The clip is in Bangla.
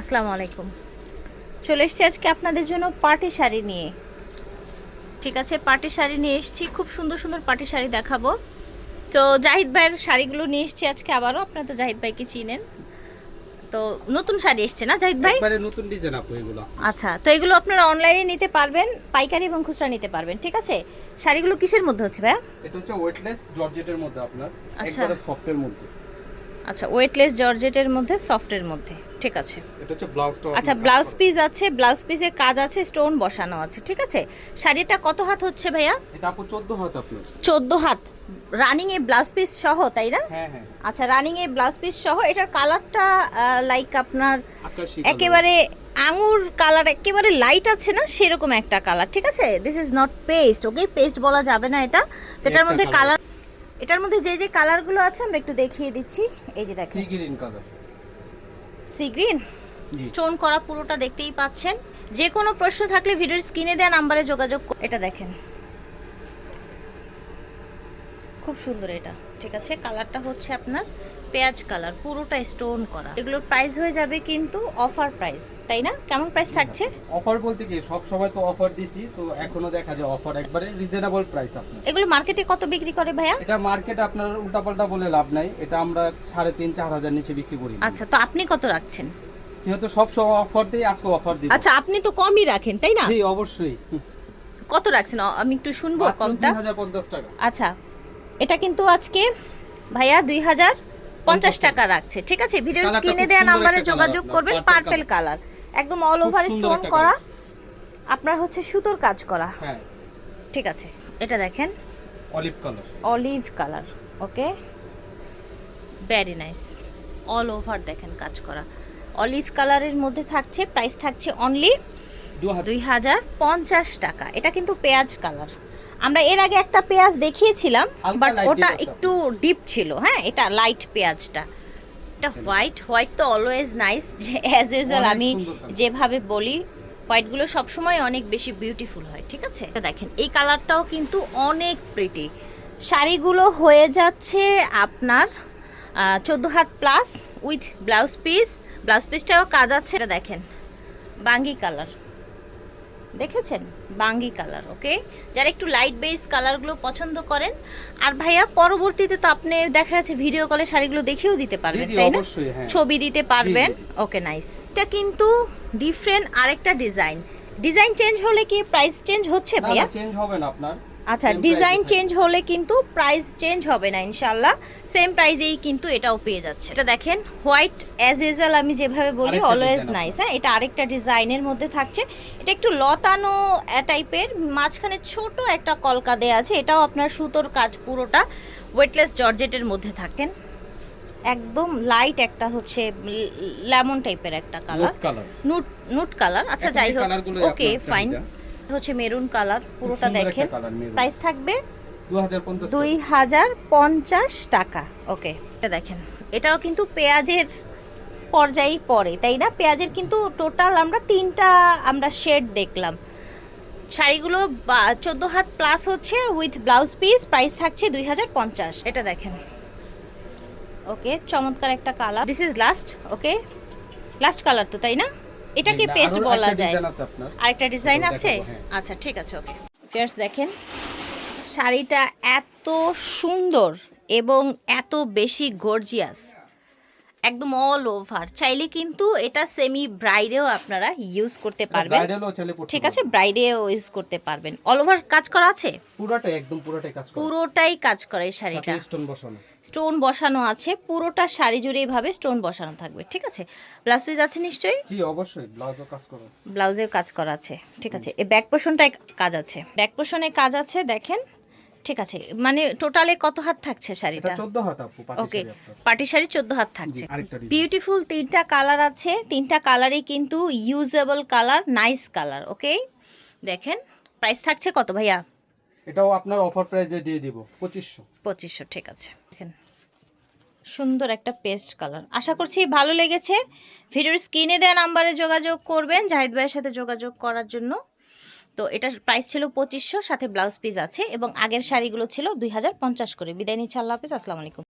আসসালামু আলাইকুম। চলে এসছি আজকে আপনাদের জন্য পার্টি শাড়ি নিয়ে। ঠিক আছে পার্টি শাড়ি নিয়ে এসেছি খুব সুন্দর সুন্দর পার্টি শাড়ি দেখাবো। তো জাহিদ ভাইয়ের শাড়িগুলো নিয়ে এসেছি আজকে আবারও আপনারা তো জাহিদ ভাইকে চিনেন। তো নতুন শাড়ি এসছে না জাহিদ ভাই? একবারে নতুন ডিজাইন আপু এগুলো। আচ্ছা তো এগুলো আপনারা অনলাইনে নিতে পারবেন পাইকারি এবং খুচরা নিতে পারবেন ঠিক আছে? শাড়িগুলো কিসের মধ্যে হচ্ছে ভাইয়া? এটা হচ্ছে ওয়েটলেস জর্জেটের মধ্যে আপনার আচ্ছা। একবারে সফটের মধ্যে। আচ্ছা ওয়েটলেস জর্জেটের মধ্যে সফটের মধ্যে ঠিক আছে। এটা হচ্ছে ব্লাউজটা আচ্ছা ব্লাউজ পিস আছে ব্লাউজ পিসে কাজ আছে স্টোন বসানো আছে ঠিক আছে? শাড়িটা কত হাত হচ্ছে ভাইয়া? এটা আপু 14 হাত আপনার চোদ্দ হাত। রানিং এ ব্লাউজ পিস সহ তাই না? হ্যাঁ হ্যাঁ। আচ্ছা রানিং এ ব্লাউজ পিস সহ এটার কালারটা লাইক আপনার একেবারে আঙুর কালার একেবারে লাইট আছে না সেরকম একটা কালার ঠিক আছে? This is not paste okay paste বলা যাবে না এটা। তো এটার মধ্যে কালার এটার মধ্যে যে যে কালারগুলো আছে আমরা একটু দেখিয়ে দিচ্ছি। এই যে দেখেন। Sea green colour sea green stone করা পুরোটা দেখতেই পাচ্ছেন। যে কোনো প্রশ্ন থাকলে ভিডিওর স্ক্রিনে দেওয়া নাম্বারে যোগাযোগ এটা দেখেন। খুব সুন্দর এটা। ঠিক আছে কালারটা হচ্ছে আপনার পেঁয়াজ কালার পুরোটা স্টোন করা। এগুলোর প্রাইস হয়ে যাবে কিন্তু অফার প্রাইস তাই না? কেমন প্রাইস থাকছে? অফার বলতে কি সব সময় তো অফার দিছি তো এখনও দেখা যায় অফার একবারে রিজনেবল প্রাইস আপনার। এগুলো মার্কেটে কত বিক্রি করে ভাইয়া? এটা মার্কেটে আপনার উল্টাপাল্টা বলে লাভ নাই এটা আমরা সাড়ে তিন চার হাজার নিচে বিক্রি করি। আচ্ছা তো আপনি কত রাখছেন? যেহেতু সব সময় অফার দিই আজকে অফার দিই আচ্ছা আপনি তো কমই রাখেন তাই না? জি অবশ্যই। কত রাখছেন? আমি একটু শুনব কমটা। দুই হাজার পঞ্চাশ টাকা। আচ্ছা এটা কিন্তু আজকে ভাইয়া দুই হাজার পঞ্চাশ টাকা রাখছে। ঠিক আছে ভিডিওর কালারটা স্ক্রিনে দেওয়া নাম্বারে যোগাযোগ করবেন পার্পেল কালার একদম অল ওভার স্টোন করা। আপনার হচ্ছে সুতোর কাজ করা। হ্যাঁ। ঠিক আছে এটা দেখেন। Olive colour olive colour okay very nice all over দেখেন কাজ করা। অলিভ কালারের মধ্যে থাকছে প্রাইস থাকছে অনলি দুই হাজার পঞ্চাশ টাকা। এটা কিন্তু পেঁয়াজ কালার আমরা এর আগে একটা পেঁয়াজ দেখিয়েছিলাম বাট ওটা একটু ডিপ ছিল হ্যাঁ এটা লাইট পেঁয়াজটা। এটা হোয়াইট হোয়াইট তো অলওয়েজ নাইস অ্যাজ ইউজুয়াল আমি যেভাবে বলি হোয়াইটগুলো সবসময় অনেক বেশি বিউটিফুল হয় ঠিক আছে? এটা দেখেন এই কালারটাও কিন্তু অনেক প্রিটি শাড়িগুলো হয়ে যাচ্ছে আপনার চোদ্দ হাত plus with blouse piece blouse পিসটাও কাজ আছে এটা দেখেন বাঙ্গি কালার দেখেছেন? বাঙ্গি কালার ওকে যারা একটু লাইট বেস কালারগুলো পছন্দ করেন আর ভাইয়া পরবর্তীতে তো আপনি দেখা যাচ্ছে ভিডিও কলে শাড়িগুলো দেখিয়েও দিতে পারবেন তাই না? হ্যাঁ। ছবি দিতে পারবেন। ওকে নাইস এটা কিন্তু ডিফারেন্ট আরেকটা ডিজাইন ডিজাইন চেঞ্জ হলে কি প্রাইস চেঞ্জ হচ্ছে ভাইয়া? চেঞ্জ হবে না আপনার। আচ্ছা ডিজাইন চেঞ্জ হলে কিন্তু প্রাইস চেঞ্জ হবে না ইনশাল্লাহ সেম প্রাইসেই কিন্তু এটাও পেয়ে যাচ্ছে। এটা দেখেন হোয়াইট অ্যাজ ইউজুয়াল আমি যেভাবে বলি অলওয়েজ নাইস হ্যাঁ? এটা আরেকটা ডিজাইনের মধ্যে থাকছে। এটা একটু লতানো টাইপের মাঝখানে ছোট একটা কলকা দেয়া আছে এটাও আপনার সুতোর কাজ পুরোটা ওয়েটলেস জর্জেটের মধ্যে থাকেন। একদম লাইট একটা হচ্ছে লেমন টাইপের একটা কালার নুট নুট কালার আচ্ছা যাই হোক। Okay fine. হচ্ছে মেরুন কালার পুরোটা দেখেন। প্রাইস থাকবে দুই হাজার পঞ্চাশ টাকা। ওকে এটা দেখেন। এটাও কিন্তু পেঁয়াজের পর্যায়েই পড়ে তাই না? পেঁয়াজের কিন্তু টোটাল আমরা তিনটা আমরা শেড দেখলাম। শাড়িগুলো চোদ্দ হাত প্লাস হচ্ছে উইথ ব্লাউজ পিস প্রাইস থাকছে দুই হাজার পঞ্চাশ। এটা দেখেন। ওকে চমৎকার একটা colour this is last okay last colour তো তাই না? এটাকে পেস্ট বলা যায়। আর একটা আরেকটা ডিজাইন আছে? হ্যাঁ। আচ্ছা ঠিক আছে ওকে ফিয়ার্স দেখেন শাড়িটা এত সুন্দর এবং এত বেশি গর্জিয়াস একদম অল ওভার চাইলে কিন্তু এটা সেমি ব্রাইডেও আপনারা ইউজ করতে পারবেন। ঠিক আছে? ব্রাইডেও ইউজ করতে পারবেন। অল ওভার কাজ করা আছে? পুরোটাই একদম পুরোটাই কাজ করে। পুরোটাই কাজ করে এই শাড়িটা। স্টোন বসানো। স্টোন বসানো আছে। পুরোটা শাড়ি জুড়ে এইভাবে স্টোন বসানো থাকবে। ঠিক আছে? ব্লাউজ পিস আছে নিশ্চয়ই? জি অবশ্যই। ব্লাউজও কাজ করে ব্লাউজের কাজ করা আছে। ঠিক আছে? এই ব্যাক পোর্শনটায় কাজ আছে। ব্যাক পোর্শনে কাজ আছে দেখেন। ঠিক আছে মানে টোটালে কত হাত থাকছে শাড়িটা? 14 হাত আপু ওকে পাটি শাড়ি চোদ্দ হাত থাকছে। বিউটিফুল তিনটা কালার আছে তিনটা কালারই কিন্তু usable colour nice colour okay দেখেন প্রাইস থাকছে কত ভাইয়া? এটাও আপনার অফার প্রাইসে দিয়ে দিব 2500 পঁচিশশো ঠিক আছে। দেখেন সুন্দর একটা পেস্ট কালার আশা করছি ভালো লেগেছে। ভিডিওর স্ক্রিনে দেওয়া নাম্বারে যোগাযোগ করবেন জাহিদ ভাইয়ের সাথে যোগাযোগ করার জন্য। তো এটার প্রাইস ছিল পঁচিশশো, সাথে ব্লাউজ পিস আছে এবং আগের শাড়িগুলো ছিল দুই হাজার পঞ্চাশ করে। বিদায় নিচ্ছে, আল্লাহ হাফিজ, আসসালামু আলাইকুম।